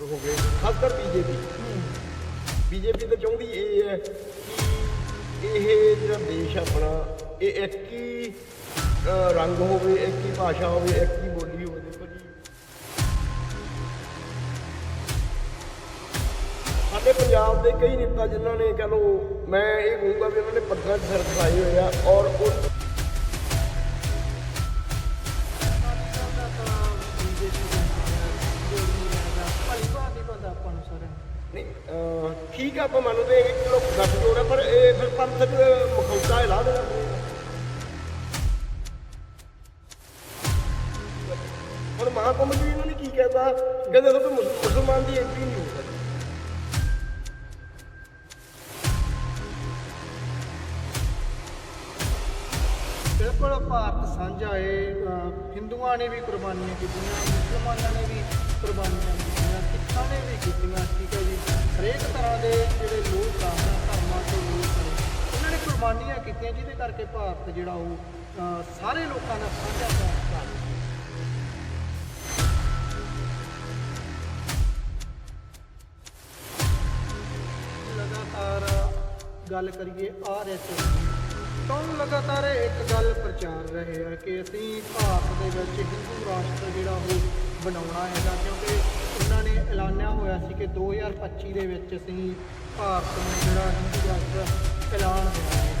ਹੋ ਗਏ। ਖਾਸ ਕਰ ਬੀਜੇਪੀ। ਬੀਜੇਪੀ ਤਾਂ ਚਾਹੁੰਦੀ ਇਹ ਹੈ। ਕਿ ਇਹ ਜਿਹੜਾ ਦੇਸ਼ ਆਪਣਾ, ਇਹ ਇੱਕ ਹੀ ਰੰਗ ਹੋਵੇ, ਇੱਕ ਹੀ ਭਾਸ਼ਾ ਹੋਵੇ, ਇੱਕ ਹੀ ਬੋਲੀ ਹੋਵੇ ਸਾਡੇ ਪੰਜਾਬ ਦੇ ਕਈ ਨੇਤਾ ਜਿਨ੍ਹਾਂ ਨੇ, ਕਹ ਲਓ, ਮੈਂ ਇਹ ਕਹੂੰਗਾ ਵੀ ਉਹਨਾਂ ਨੇ ਪੱਗਾਂ 'ਚ ਸਿਰ ਫਸਾਏ ਹੋਏ ਆ ਔਰ ਉਹ ਆਪਾਂ ਮੰਨਦੇ ਹਾਂ ਕਿ ਚਲੋ ਗੱਠ ਜੋੜ ਹੈ, ਪਰ ਇਹ ਫਿਰ ਪੰਥਕ ਮੁਖੌਟਾ ਹੈ ਲਾ ਦੇਣਾ ਹੁਣ ਮਹਾਕੁੰਭ ਜੀ ਇਹਨਾਂ ਨੇ ਕੀ ਕਹਿਤਾ? ਕਹਿੰਦੇ ਦੇਖੋ ਮੁਸਲਮਾਨ ਦੀ ਐਂਟਰੀ ਨਹੀਂ ਹੋ ਸਕਦੀ ਬਿਲਕੁਲ ਭਾਰਤ ਸਾਂਝਾ ਏ ਹਿੰਦੂਆਂ ਨੇ ਵੀ ਕੁਰਬਾਨੀਆਂ ਕੀਤੀਆਂ, ਮੁਸਲਮਾਨਾਂ ਨੇ ਵੀ ਕੁਰਬਾਨੀਆਂ ਕੀਤੀਆਂ। ਸਿੱਖਾਂ ਨੇ ਵੀ ਕੀਤੀਆਂ, ਠੀਕ ਹੈ ਜੀ। ਹਰੇਕ ਤਰ੍ਹਾਂ ਦੇ ਜਿਹੜੇ ਲੋਕ ਆ ਧਰਮਾਂ ਤੋਂ ਲੋਕ ਨੇ ਉਹਨਾਂ ਨੇ ਕੁਰਬਾਨੀਆਂ ਕੀਤੀਆਂ, ਜਿਹਦੇ ਕਰਕੇ ਭਾਰਤ ਜਿਹੜਾ ਉਹ ਸਾਰੇ ਲੋਕਾਂ ਦਾ ਸਾਂਝਾ ਭਾਰਤ ਹੈ ਲਗਾਤਾਰ ਗੱਲ ਕਰੀਏ ਆਰਐਸਐਸ ਤੋਂ ਲਗਾਤਾਰ ਇੱਕ ਗੱਲ ਪ੍ਰਚਾਰ ਰਹੇ ਆ ਕਿ ਅਸੀਂ ਭਾਰਤ ਦੇ ਵਿੱਚ ਹਿੰਦੂ ਰਾਸ਼ਟਰ ਜਿਹੜਾ ਉਹ ਬਣਾਉਣਾ ਹੈਗਾ, ਕਿਉਂਕਿ ਉਹਨਾਂ ਨੇ ਐਲਾਨਿਆ ਹੋਇਆ ਸੀ ਕਿ 2025 ਦੇ ਵਿੱਚ ਅਸੀਂ ਭਾਰਤ ਨੂੰ ਜਿਹੜਾ ਹਿੰਦੂ ਰਾਸ਼ਟਰ ਐਲਾਨ ਦੇਣਾ ਹੈ।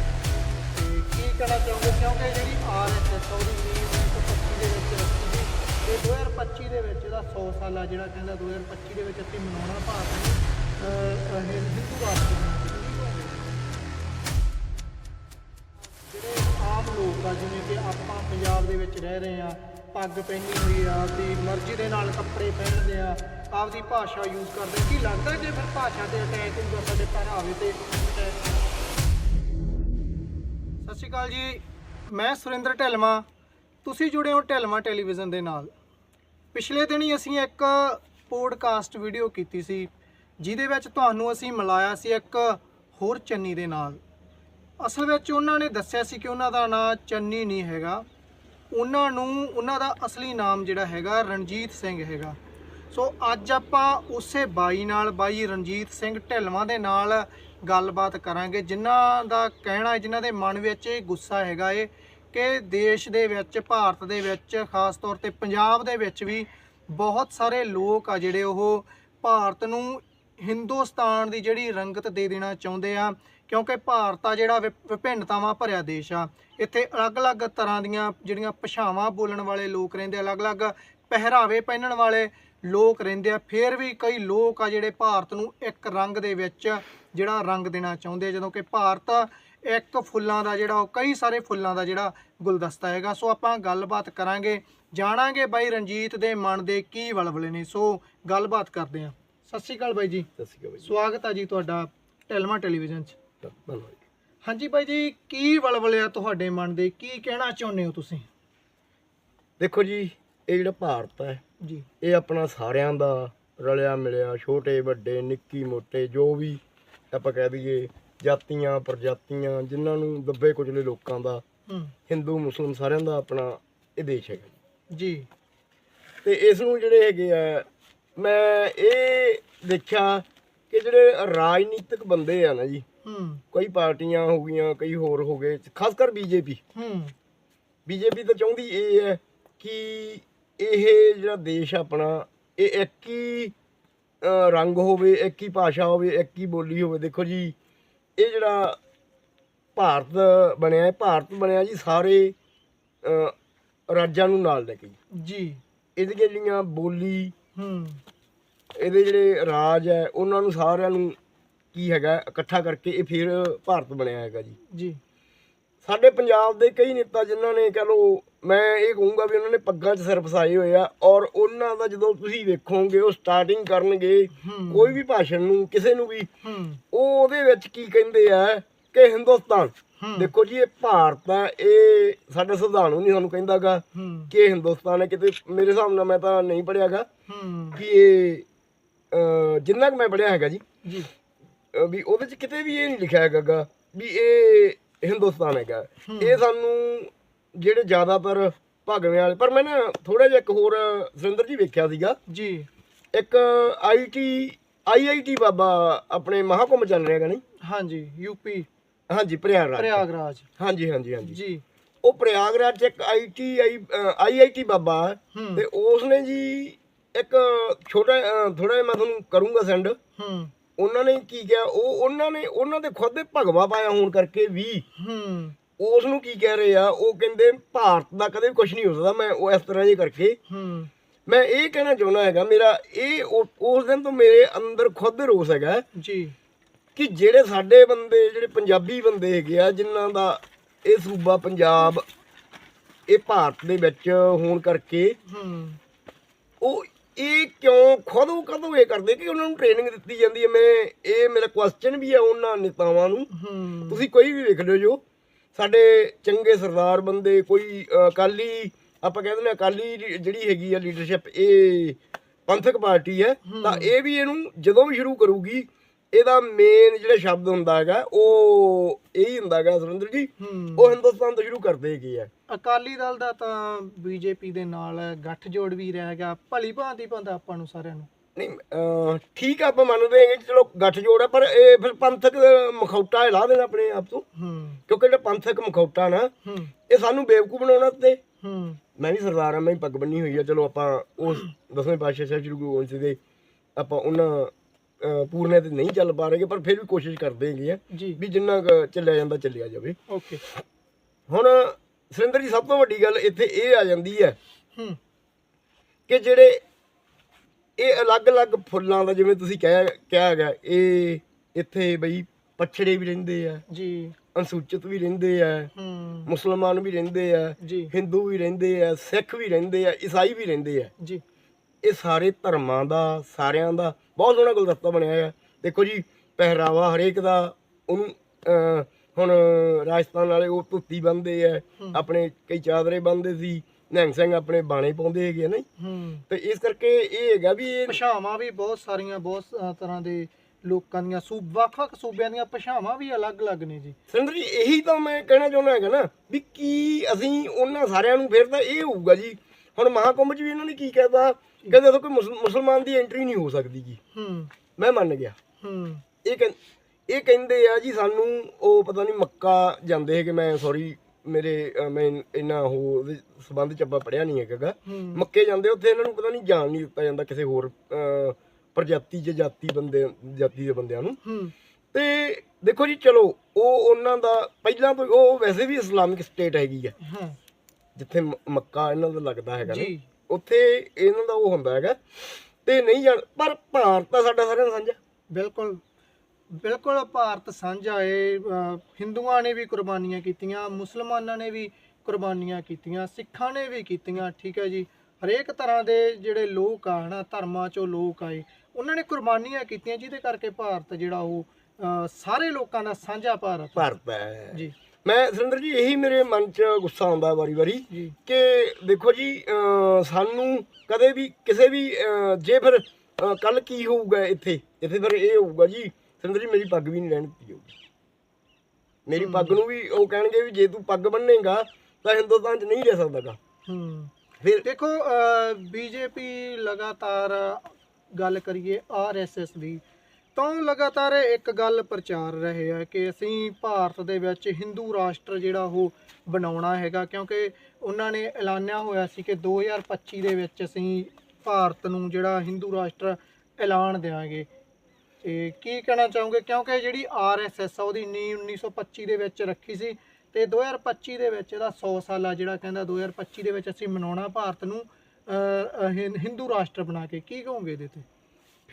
ਤੇ ਕੀ ਕਹਿਣਾ ਚਾਹੁੰਦੇ ਕਿਉਂਕਿ ਜਿਹੜੀ ਆਰਐਸਐਸ ਉਹਦੀ ਨੀਂਹ 1925 ਦੇ ਵਿੱਚ ਰੱਖੀ ਸੀ। ਤੇ 2025 ਦੇ ਵਿੱਚ ਇਹਦਾ 100 ਸਾਲਾ ਜਿਹੜਾ ਕਹਿੰਦਾ 2025 ਦੇ ਵਿੱਚ ਅਸੀਂ ਮਨਾਉਣਾ ਭਾਰਤ ਨੂੰ ਹਿੰਦੂ ਰਾਸ਼ਟਰ ਜਿਹੜੇ ਆਮ ਲੋਕ ਆ, ਜਿਵੇਂ ਕਿ ਆਪਾਂ ਪੰਜਾਬ ਦੇ ਵਿੱਚ ਰਹਿ ਰਹੇ ਆ ਪੱਗ ਪਹਿਨੀ ਹੋਈ ਆ, ਆਪਦੀ ਮਰਜ਼ੀ ਦੇ ਨਾਲ ਕੱਪੜੇ ਪਹਿਨਦੇ ਆ, ਆਪਦੀ ਭਾਸ਼ਾ ਯੂਜ਼ ਕਰਦੇ ਕੀ ਲੱਗਦਾ ਜੇ ਫਿਰ ਭਾਸ਼ਾ ਤੇ ਅਟੈਕ ਹੋਊਗਾ ਸਾਡੇ ਪਹਿਰਾਵੇ ਤੇ? ਸਤਿ ਸ਼੍ਰੀ ਅਕਾਲ ਜੀ, ਮੈਂ ਸੁਰਿੰਦਰ ਢਿਲਮਾ ਤੁਸੀਂ ਜੁੜੇ ਹੋ ਢਿਲਮਾ ਟੈਲੀਵਿਜ਼ਨ ਦੇ ਨਾਲ। ਪਿਛਲੇ ਦਿਨੀ ਅਸੀਂ ਇੱਕ ਪੋਡਕਾਸਟ ਵੀਡੀਓ ਕੀਤੀ ਸੀ, ਜਿਹਦੇ ਵਿੱਚ ਤੁਹਾਨੂੰ ਅਸੀਂ ਮਿਲਾਇਆ ਸੀ ਇੱਕ ਹੋਰ ਚੰਨੀ ਦੇ ਨਾਲ। ਅਸਲ ਵਿੱਚ ਉਹਨਾਂ ਨੇ ਦੱਸਿਆ ਸੀ ਕਿ ਉਹਨਾਂ ਦਾ ਨਾਂ ਚੰਨੀ ਨਹੀਂ ਹੈਗਾ। ਉਹਨਾਂ ਨੂੰ, ਉਹਨਾਂ ਦਾ ਅਸਲੀ ਨਾਮ ਜਿਹੜਾ ਹੈਗਾ ਰਣਜੀਤ ਸਿੰਘ ਹੈਗਾ। ਸੋ ਅੱਜ ਆਪਾਂ ਉਸੇ ਬਾਈ ਨਾਲ, ਬਾਈ ਰਣਜੀਤ ਸਿੰਘ ਢਿਲਵਾਂ ਦੇ ਨਾਲ ਗੱਲਬਾਤ ਕਰਾਂਗੇ, ਜਿਨ੍ਹਾਂ ਦਾ ਕਹਿਣਾ, ਜਿਨ੍ਹਾਂ ਦੇ ਮਨ ਵਿੱਚ ਇਹ ਗੁੱਸਾ ਹੈਗਾ ਏ ਕਿ ਦੇਸ਼ ਦੇ ਵਿੱਚ, ਭਾਰਤ ਦੇ ਵਿੱਚ, ਖਾਸ ਤੌਰ ਤੇ ਪੰਜਾਬ ਦੇ ਵਿੱਚ ਵੀ ਬਹੁਤ ਸਾਰੇ ਲੋਕ ਆ ਜਿਹੜੇ ਉਹ ਭਾਰਤ ਨੂੰ ਹਿੰਦੁਸਤਾਨ ਦੀ ਜਿਹੜੀ ਰੰਗਤ ਦੇ ਦੇਣਾ ਚਾਹੁੰਦੇ ਆ ਕਿਉਂਕਿ ਭਾਰਤ ਆ ਜਿਹੜਾ ਵਿਭਿੰਨਤਾਵਾਂ ਭਰਿਆ ਦੇਸ਼ ਆ। ਇੱਥੇ ਅਲੱਗ-ਅਲੱਗ ਤਰ੍ਹਾਂ ਦੀਆਂ ਜਿਹੜੀਆਂ ਭਾਸ਼ਾਵਾਂ ਬੋਲਣ ਵਾਲੇ ਲੋਕ ਰਹਿੰਦੇ ਆ ਅਲੱਗ-ਅਲੱਗ ਪਹਿਰਾਵੇ ਪਹਿਨਣ ਵਾਲੇ ਲੋਕ ਰਹਿੰਦੇ ਆ। ਫਿਰ ਵੀ ਕਈ ਲੋਕ ਆ ਜਿਹੜੇ ਭਾਰਤ ਨੂੰ ਇੱਕ ਰੰਗ ਦੇ ਵਿੱਚ ਜਿਹੜਾ ਰੰਗ ਦੇਣਾ ਚਾਹੁੰਦੇ ਆ ਜਦੋਂ ਕਿ ਭਾਰਤ ਇੱਕ ਫੁੱਲਾਂ ਦਾ ਜਿਹੜਾ ਉਹ ਕਈ ਸਾਰੇ ਫੁੱਲਾਂ ਦਾ ਜਿਹੜਾ ਗੁਲਦਸਤਾ ਹੈਗਾ। ਸੋ ਆਪਾਂ ਗੱਲਬਾਤ ਕਰਾਂਗੇ ਜਾਣਾਂਗੇ ਬਾਈ ਰਣਜੀਤ ਦੇ ਮਨ ਦੇ ਕੀ ਵਲਵਲੇ ਨੇ। ਸੋ ਗੱਲਬਾਤ ਕਰਦੇ ਹਾਂ ਸਤਿ ਸ਼੍ਰੀ ਅਕਾਲ ਬਾਈ ਜੀ। ਸਤਿ ਸ਼੍ਰੀ ਅਕਾਲ ਸਵਾਗਤ ਹੈ ਜੀ ਤੁਹਾਡਾ ਟੈਲਮਾ ਟੈਲੀਵਿਜ਼ਨ 'ਚ। ਜੀ ਧੰਨਵਾਦ ਹਾਂਜੀ ਬਾਈ ਜੀ ਕੀ ਵਲਵਲੇ ਆ ਤੁਹਾਡੇ ਮਨ ਦੇ? ਕੀ ਕਹਿਣਾ ਚਾਹੁੰਦੇ ਹੋ ਤੁਸੀਂ? ਦੇਖੋ ਜੀ ਇਹ ਜਿਹੜਾ ਭਾਰਤ ਹੈ ਜੀ। ਇਹ ਆਪਣਾ ਸਾਰਿਆਂ ਦਾ ਰਲਿਆ ਮਿਲਿਆ ਛੋਟੇ ਵੱਡੇ ਨਿੱਕੀ ਮੋਟੇ ਜੋ ਵੀ ਆਪਾਂ ਕਹਿ ਦਈਏ ਜਾਤੀਆਂ ਪ੍ਰਜਾਤੀਆਂ ਜਿਨ੍ਹਾਂ ਨੂੰ ਦੱਬੇ ਕੁਚਲੇ ਲੋਕਾਂ ਦਾ ਹੂੰ। ਹਿੰਦੂ ਮੁਸਲਮਾਨ ਸਾਰਿਆਂ ਦਾ ਆਪਣਾ ਇਹ ਦੇਸ਼ ਹੈਗਾ। ਜੀ। ਤੇ ਇਸ ਨੂੰ ਜਿਹੜੇ ਹੈਗੇ ਆ ਮੈਂ ਇਹ ਦੇਖਿਆ ਕਿ ਜਿਹੜੇ ਰਾਜਨੀਤਿਕ ਬੰਦੇ ਆ ਨਾ ਜੀ ਹੂੰ। ਕਈ ਪਾਰਟੀਆਂ ਹੋ ਗਈਆਂ ਕਈ ਹੋਰ ਹੋ ਗਏ ਖਾਸ ਕਰ ਬੀਜੇਪੀ। ਹੂੰ। ਬੀਜੇਪੀ ਤਾਂ ਚਾਹੁੰਦੀ ਇਹ ਹੈ ਕਿ ਇਹ ਜਿਹੜਾ ਦੇਸ਼ ਆਪਣਾ ਇਹ ਇੱਕ ਹੀ ਰੰਗ ਹੋਵੇ ਇੱਕ ਹੀ ਭਾਸ਼ਾ ਹੋਵੇ ਇੱਕ ਹੀ ਬੋਲੀ ਹੋਵੇ। ਦੇਖੋ ਜੀ ਇਹ ਜਿਹੜਾ ਭਾਰਤ ਬਣਿਆ ਹੈ ਭਾਰਤ ਬਣਿਆ ਜੀ ਸਾਰੇ ਰਾਜਾਂ ਨੂੰ ਨਾਲ ਲੈ ਕੇ ਜੀ। ਜੀ। ਇਹਦੀ ਜਿਹੜੀਆਂ ਬੋਲੀ ਹੂੰ। ਇਹਦੇ ਜਿਹੜੇ ਰਾਜ ਹੈ ਉਹਨਾਂ ਨੂੰ ਸਾਰਿਆਂ ਨੂੰ ਕੀ ਹੈਗਾ ਇਕੱਠਾ ਕਰਕੇ ਇਹ ਫਿਰ ਭਾਰਤ ਬਣਿਆ ਹੈਗਾ ਜੀ। ਜੀ। ਸਾਡੇ ਪੰਜਾਬ ਦੇ ਕਈ ਨੇਤਾ ਜਿਨ੍ਹਾਂ ਨੇ ਕਹ ਲਓ ਮੈਂ ਇਹ ਕਹੂੰਗਾ ਵੀ ਉਹਨਾਂ ਨੇ ਪੱਗਾਂ 'ਚ ਸਿਰ ਫਸਾਏ ਹੋਏ ਆ ਔਰ ਉਹਨਾਂ ਦਾ ਜਦੋਂ ਤੁਸੀਂ ਵੇਖੋਗੇ ਉਹ ਸਟਾਰਟਿੰਗ ਕਰਨਗੇ ਕੋਈ ਵੀ ਭਾਸ਼ਣ ਨੂੰ ਕਿਸੇ ਨੂੰ ਵੀ ਉਹ ਉਹਦੇ ਵਿੱਚ ਕੀ ਕਹਿੰਦੇ ਆ ਕਿ ਹਿੰਦੁਸਤਾਨ। ਦੇਖੋ ਜੀ ਇਹ ਭਾਰਤ ਆ ਇਹ ਸਾਡੇ ਸੰਵਿਧਾਨ ਨੂੰ ਨਹੀਂ ਸਾਨੂੰ ਕਹਿੰਦਾਗਾ ਕਿ ਇਹ ਹਿੰਦੁਸਤਾਨ ਹੈ ਕਿਤੇ ਮੇਰੇ ਹਿਸਾਬ ਨਾਲ ਮੈਂ ਤਾਂ ਨਹੀਂ ਪੜਿਆਗਾ ਕਿ ਇਹ ਜਿੰਨਾ ਕੁ ਮੈਂ ਪੜਿਆ ਹੈਗਾ ਜੀ। ਵੀ ਉਹਦੇ ਚ ਕਿਤੇ ਵੀ ਇਹ ਨਹੀਂ ਲਿਖਿਆ ਹੈਗਾ ਵੀ ਇਹ ਹਿੰਦੁਸਤਾਨ ਹੈਗਾ। ਇਹ ਸਾਨੂੰ ਜਿਹੜੇ ਜ਼ਿਆਦਾਤਰ ਭਾਗਵੇਂ ਵਾਲੇ ਪਰ ਮੈਂ ਨਾ ਥੋੜਾ ਜਿਹਾ ਇੱਕ ਹੋਰ ਸੁਰਿੰਦਰ ਜੀ ਵੇਖਿਆ ਸੀਗਾ। ਜੀ। ਇੱਕ ਆਈਟੀ ਆਈਆਈਟੀ ਬਾਬਾ ਆਪਣੇ ਮਹਾਕੁੰਭ ਚੱਲ ਰਿਹਾ ਹੈਗਾ ਨਹੀਂ? ਹਾਂਜੀ ਯੂਪੀ ਹਾਂਜੀ ਪ੍ਰਯਾਗਰਾਜ। ਪ੍ਰਯਾਗਰਾਜ। ਹਾਂਜੀ ਹਾਂਜੀ ਹਾਂਜੀ। ਜੀ। ਉਹ ਪ੍ਰਯਾਗਰਾਜ 'ਚ ਇੱਕ ਆਈਟੀ ਆਈਆਈਟੀ ਬਾਬਾ ਤੇ ਉਸ ਨੇ ਜੀ ਇੱਕ ਛੋਟਾ ਥੋੜਾ ਜਿਹਾ ਮੈਂ ਤੁਹਾਨੂੰ ਕਰੂੰਗਾ ਸੈਂਡ। ਹੂੰ। ਉਹਨਾਂ ਨੇ ਕੀ ਕਿਹਾ? ਉਹ ਉਹਨਾਂ ਨੇ ਉਹਨਾਂ ਦੇ ਖੁਦ ਦੇ ਭਗਵਾ ਪਾਇਆ ਹੋਣ ਕਰਕੇ ਵੀ ਹੂੰ। ਉਸ ਨੂੰ ਕੀ ਕਹਿ ਰਹੇ ਆ ਉਹ ਕਹਿੰਦੇ ਭਾਰਤ ਦਾ ਕਦੇ ਕੁਝ ਨਹੀਂ ਹੋ ਸਕਦਾ ਮੈਂ ਉਹ ਇਸ ਤਰ੍ਹਾਂ ਜੇ ਕਰਕੇ। ਹੂੰ। ਮੈਂ ਇਹ ਕਹਿਣਾ ਚਾਹੁੰਦਾ ਹੈਗਾ ਮੇਰਾ ਇਹ ਉਸ ਦਿਨ ਤੋਂ ਮੇਰੇ ਅੰਦਰ ਖੁਦ ਰੋਸ ਹੈਗਾ ਜੀ। ਕਿ ਜਿਹੜੇ ਸਾਡੇ ਬੰਦੇ ਜਿਹੜੇ ਪੰਜਾਬੀ ਬੰਦੇ ਹੈਗੇ ਆ ਜਿਨ੍ਹਾਂ ਦਾ ਇਹ ਸੂਬਾ ਪੰਜਾਬ ਇਹ ਭਾਰਤ ਦੇ ਵਿੱਚ ਹੋਣ ਕਰਕੇ ਹੂੰ। ਉਹ ਇਹ ਕਿਉਂ ਖੁਦ ਉਹ ਕਦੋਂ ਇਹ ਕਰਦੇ? ਕਿ ਉਹਨਾਂ ਨੂੰ ਟ੍ਰੇਨਿੰਗ ਦਿੱਤੀ ਜਾਂਦੀ ਹੈ। ਮੈਂ ਇਹ ਮੇਰਾ ਕੁਐਸਚਨ ਵੀ ਹੈ ਉਹਨਾਂ ਨੇਤਾਵਾਂ ਨੂੰ। ਤੁਸੀਂ ਕੋਈ ਵੀ ਵੇਖ ਲਿਓ ਜੋ। ਸਾਡੇ ਚੰਗੇ ਸਰਦਾਰ ਬੰਦੇ ਕੋਈ ਅਕਾਲੀ ਆਪਾਂ ਕਹਿੰਦੇ ਨੇ ਅਕਾਲੀ ਜਿਹੜੀ ਹੈਗੀ ਆ ਲੀਡਰਸ਼ਿਪ ਇਹ ਪੰਥਕ ਪਾਰਟੀ ਹੈ। ਤਾਂ ਇਹ ਵੀ ਇਹਨੂੰ ਜਦੋਂ ਵੀ ਸ਼ੁਰੂ ਕਰੂਗੀ ਇਹਦਾ ਮੇਨ ਜਿਹੜਾ ਸ਼ਬਦ ਹੁੰਦਾ ਹੈਗਾ ਉਹ ਇਹ ਹੀ ਹੁੰਦਾ ਹੈਗਾ ਸੁਰਿੰਦਰ ਜੀ। ਹੂੰ। ਉਹ ਹਿੰਦੁਸਤਾਨ ਤੋਂ ਸ਼ੁਰੂ ਕਰਦੇ ਹੈਗੇ ਆ। ਅਕਾਲੀ ਦਲ ਦਾ ਤਾਂ ਬੀਜੇਪੀ ਦੇ ਨਾਲ ਗੱਠਜੋੜ ਵੀ ਰਹਿ ਗਿਆ ਭਲੀ ਭਾਂਤੀ ਪੰਦਾ ਆਪਾਂ ਨੂੰ ਸਾਰਿਆਂ ਨੂੰ। ਨਹੀਂ ਠੀਕ ਆ ਆਪਾਂ ਮੰਨਦੇ ਹਾਂ ਕਿ ਚਲੋ ਗੱਠ ਜੋੜ ਆ ਪਰ ਇਹ ਫਿਰ ਪੰਥਕ ਮਖੌਟਾ ਹਿਲਾ ਦੇਣਾ ਆਪਣੇ ਆਪ ਤੋਂ। ਹੂੰ। ਕਿਉਂਕਿ ਜਿਹੜਾ ਪੰਥਕ ਮਖੌਟਾ ਨਾ ਹੂੰ। ਇਹ ਸਾਨੂੰ ਬੇਵਕੂਫ ਬਣਾਉਣਾ ਤੇ। ਹੂੰ। ਮੈਂ ਵੀ ਸਰਦਾਰ ਆ ਮੈਂ ਪੱਗ ਬੰਨੀ ਹੋਈ ਆ ਚਲੋ ਆਪਾਂ ਉਸ ਦਸਵੇਂ ਪਾਤਸ਼ਾਹ ਸਾਹਿਬ ਗੁਰੂ ਗੋਬਿੰਦ ਸਿੰਘ ਦੇ ਆਪਾਂ ਉਹਨਾਂ ਪੂਰਨੇ ਤੇ ਨਹੀਂ ਚੱਲ ਪਾ ਰਹੇਗੇ ਪਰ ਫਿਰ ਵੀ ਕੋਸ਼ਿਸ਼ ਕਰਦੇ ਹੈਗੇ ਆ ਜੀ। ਵੀ ਜਿੰਨਾ ਚੱਲਿਆ ਜਾਂਦਾ ਚੱਲਿਆ ਜਾਵੇ। ਓਕੇ। ਹੁਣ ਸੁਰਿੰਦਰ ਜੀ ਸਭ ਤੋਂ ਵੱਡੀ ਗੱਲ ਇੱਥੇ ਇਹ ਆ ਜਾਂਦੀ ਹੈ ਹੂੰ। ਕਿ ਜਿਹੜੇ ਇਹ ਅਲੱਗ-ਅਲੱਗ ਫੁੱਲਾਂ ਦਾ ਜਿਵੇਂ ਤੁਸੀਂ ਕਹਿ ਕਿਹਾ ਹੈਗਾ ਇਹ ਇੱਥੇ ਬਈ ਪਛੜੇ ਵੀ ਰਹਿੰਦੇ ਆ ਜੀ। ਅਨਸੂਚਿਤ ਵੀ ਰਹਿੰਦੇ ਆ ਹੂੰ। ਮੁਸਲਮਾਨ ਵੀ ਰਹਿੰਦੇ ਆ ਜੀ। ਹਿੰਦੂ ਵੀ ਰਹਿੰਦੇ ਆ ਸਿੱਖ ਵੀ ਰਹਿੰਦੇ ਆ ਈਸਾਈ ਵੀ ਰਹਿੰਦੇ ਆ। ਜੀ। ਇਹ ਸਾਰੇ ਧਰਮਾਂ ਦਾ ਸਾਰਿਆਂ ਦਾ ਬਹੁਤ ਸੋਹਣਾ ਗੁਲਦਸਤਾ ਬਣਿਆ ਆ ਦੇਖੋ ਜੀ ਪਹਿਰਾਵਾ ਹਰੇਕ ਦਾ ਉਹਨੂੰ ਹੁਣ ਰਾਜਸਥਾਨ ਵਾਲੇ ਉਹ ਧੁੱਤੀ ਬੰਨਦੇ ਆ ਆਪਣੇ ਕਈ ਚਾਦਰੇ ਬੰਨਦੇ ਸੀ ਨਿਹੰਗ ਸਿੰਘ ਆਪਣੇ ਬਾਣੇ ਪਾਉਂਦੇ ਹੈਗੇ ਹੂੰ। ਤੇ ਇਸ ਕਰਕੇ ਇਹ ਹੈਗਾ ਵੀ ਇਹ ਭਾਸ਼ਾਵਾਂ ਵੀ ਬਹੁਤ ਸਾਰੀਆਂ ਬਹੁਤ ਤਰ੍ਹਾਂ ਦੇ ਲੋਕਾਂ ਦੀਆਂ ਸੂਬ ਵੱਖ-ਵੱਖ ਸੂਬਿਆਂ ਦੀਆਂ ਭਾਸ਼ਾਵਾਂ ਵੀ ਅਲੱਗ-ਅਲੱਗ ਨੇ ਜੀ। ਸਿੰਦਰ ਜੀ ਇਹੀ ਤਾਂ ਮੈਂ ਕਹਿਣਾ ਚਾਹੁੰਦਾ ਹੈਗਾ ਨਾ ਵੀ ਕੀ ਅਸੀਂ ਉਹਨਾਂ ਸਾਰਿਆਂ ਨੂੰ ਫਿਰ ਤਾਂ ਇਹ ਹੋਊਗਾ ਜੀ। ਹੁਣ ਮਹਾਕੁੰਭ 'ਚ ਵੀ ਇਹਨਾਂ ਨੇ ਕੀ ਕਹਿਤਾ? ਕਹਿੰਦੇ ਦੇਖੋ ਕੋਈ ਮੁਸਲ- ਮੁਸਲਮਾਨ ਦੀ ਐਂਟਰੀ ਨਹੀਂ ਹੋ ਸਕਦੀ ਜੀ ਹੂੰ। ਮੈਂ ਮੰਨ ਗਿਆ। ਹੂੰ। ਇਹ ਕਹਿੰ- ਇਹ ਕਹਿੰਦੇ ਆ ਜੀ ਸਾਨੂੰ ਉਹ ਪਤਾ ਨਹੀਂ ਮੱਕਾ ਜਾਂਦੇ ਹੈਗੇ ਮੈਂ ਸੌਰੀ ਮੇਰੇ ਅਹ, ਮੈਂ ਇੰਨਾ ਉਹ ਸੰਬੰਧ ਚ ਆਪਾਂ ਪੜਿਆ ਨਹੀਂ ਹੈਗਾ। ਹੂੰ। ਮੱਕੇ ਜਾਂਦੇ ਉੱਥੇ ਇਹਨਾਂ ਨੂੰ ਪਤਾ ਨਹੀਂ ਜਾਣ ਨਹੀਂ ਦਿੱਤਾ ਜਾਂਦਾ ਕਿਸੇ ਹੋਰ ਅਹ, ਪ੍ਰਜਾਤੀ ਜਾਂ ਜਾਤੀ ਬੰਦੇ ਜਾਤੀ ਦੇ ਬੰਦਿਆਂ ਨੂੰ। ਹੂੰ। ਤੇ ਦੇਖੋ ਜੀ ਚਲੋ ਉਹ ਉਹਨਾਂ ਦਾ ਪਹਿਲਾਂ ਤੋਂ ਉਹ ਵੈਸੇ ਵੀ ਇਸਲਾਮਿਕ ਸਟੇਟ ਹੈਗੀ ਆ। ਹਾਂ। ਜਿੱਥੇ ਮ- ਮੱਕਾ ਇਹਨਾਂ ਦਾ ਲੱਗਦਾ ਹੈਗਾ ਨਾ। ਜੀ। ਉੱਥੇ ਇਹਨਾਂ ਦਾ ਉਹ ਹੁੰਦਾ ਹੈਗਾ। ਤੇ ਨਹੀਂ ਜਾਣ ਪਰ ਭਾਰਤ ਤਾਂ ਸਾਡਾ ਸਾਰਿਆਂ ਦਾ ਸਾਂਝਾ। ਬਿਲਕੁਲ ਬਿਲਕੁਲ ਭਾਰਤ ਸਾਂਝਾ ਏ। ਅ, ਹਿੰਦੂਆਂ ਨੇ ਵੀ ਕੁਰਬਾਨੀਆਂ ਕੀਤੀਆਂ ਮੁਸਲਮਾਨਾਂ ਨੇ ਵੀ ਕੁਰਬਾਨੀਆਂ ਕੀਤੀਆਂ ਸਿੱਖਾਂ ਨੇ ਵੀ ਕੀਤੀਆਂ ਠੀਕ ਹੈ ਜੀ। ਹਰੇਕ ਤਰ੍ਹਾਂ ਦੇ ਜਿਹੜੇ ਲੋਕ ਆ ਹਨਾ ਧਰਮਾਂ ਚੋਂ ਲੋਕ ਆਏ ਉਹਨਾਂ ਨੇ ਕੁਰਬਾਨੀਆਂ ਕੀਤੀਆਂ ਜਿਹਦੇ ਕਰਕੇ ਭਾਰਤ ਜਿਹੜਾ ਉਹ ਅ, ਸਾਰੇ ਲੋਕਾਂ ਦਾ ਸਾਂਝਾ ਭਾਰਤ ਭਾਰਤ ਹੈ। ਜੀ। ਮੈਂ ਸੁਰਿੰਦਰ ਜੀ ਇਹੀ ਮੇਰੇ ਮਨ 'ਚ ਗੁੱਸਾ ਆਉਂਦਾ ਵਾਰੀ-ਵਾਰੀ ਕਿ ਦੇਖੋ ਜੀ ਸਾਨੂੰ ਕਦੇ ਵੀ ਕਿਸੇ ਵੀ ਜੇ ਫਿਰ ਕੱਲ ਕੀ ਹੋਊਗਾ ਇੱਥੇ? ਇੱਥੇ ਫਿਰ ਇਹ ਹੋਊਗਾ ਜੀ ਸੁਰਿੰਦਰ ਜੀ ਮੇਰੀ ਪੱਗ ਵੀ ਨਹੀਂ ਰਹਿਣ ਦਿੱਤੀ ਜਾਊਗੀ ਮੇਰੀ ਪੱਗ ਨੂੰ ਵੀ ਉਹ ਕਹਿਣਗੇ ਵੀ ਜੇ ਤੂੰ ਪੱਗ ਬੰਨੇਗਾ ਤਾਂ ਹਿੰਦੁਸਤਾਨ 'ਚ ਨਹੀਂ ਰਹਿ ਸਕਦਾਗਾ। ਹੂੰ। ਫਿਰ ਦੇਖੋ ਬੀਜੇਪੀ ਲਗਾਤਾਰ ਗੱਲ ਕਰੀਏ ਆਰਐਸਐਸ ਦੀ ਤਾਂ ਲਗਾਤਾਰ ਇੱਕ ਗੱਲ ਪ੍ਰਚਾਰ ਰਹੇ ਆ ਕਿ ਅਸੀਂ ਭਾਰਤ ਦੇ ਵਿੱਚ ਹਿੰਦੂ ਰਾਸ਼ਟਰ ਜਿਹੜਾ ਉਹ ਬਣਾਉਣਾ ਹੈਗਾ, ਕਿਉਂਕਿ ਉਹਨਾਂ ਨੇ ਐਲਾਨਿਆ ਹੋਇਆ ਸੀ ਕਿ 2025 ਦੇ ਵਿੱਚ ਅਸੀਂ ਭਾਰਤ ਨੂੰ ਜਿਹੜਾ ਹਿੰਦੂ ਰਾਸ਼ਟਰ ਐਲਾਨ ਦੇਵਾਂਗੇ ਤੇ ਕੀ ਕਹਿਣਾ ਚਾਹੋਗੇ? ਕਿਉਂਕਿ ਜਿਹੜੀ ਆਰਐਸਐਸ ਆ, ਉਹਦੀ ਨੀਂਹ 1925 ਦੇ ਵਿੱਚ ਰੱਖੀ ਸੀ ਤੇ 2025 ਦੇ ਵਿੱਚ ਇਹਦਾ 100 ਸਾਲਾ ਜਿਹੜਾ ਕਹਿੰਦਾ 2025 ਦੇ ਵਿੱਚ ਅਸੀਂ ਮਨਾਉਣਾ ਭਾਰਤ ਨੂੰ ਹਿੰ- ਹਿੰਦੂ ਰਾਸ਼ਟਰ ਬਣਾ ਕੇ। ਕੀ ਕਹੋਗੇ ਇਹਦੇ ਤੇ?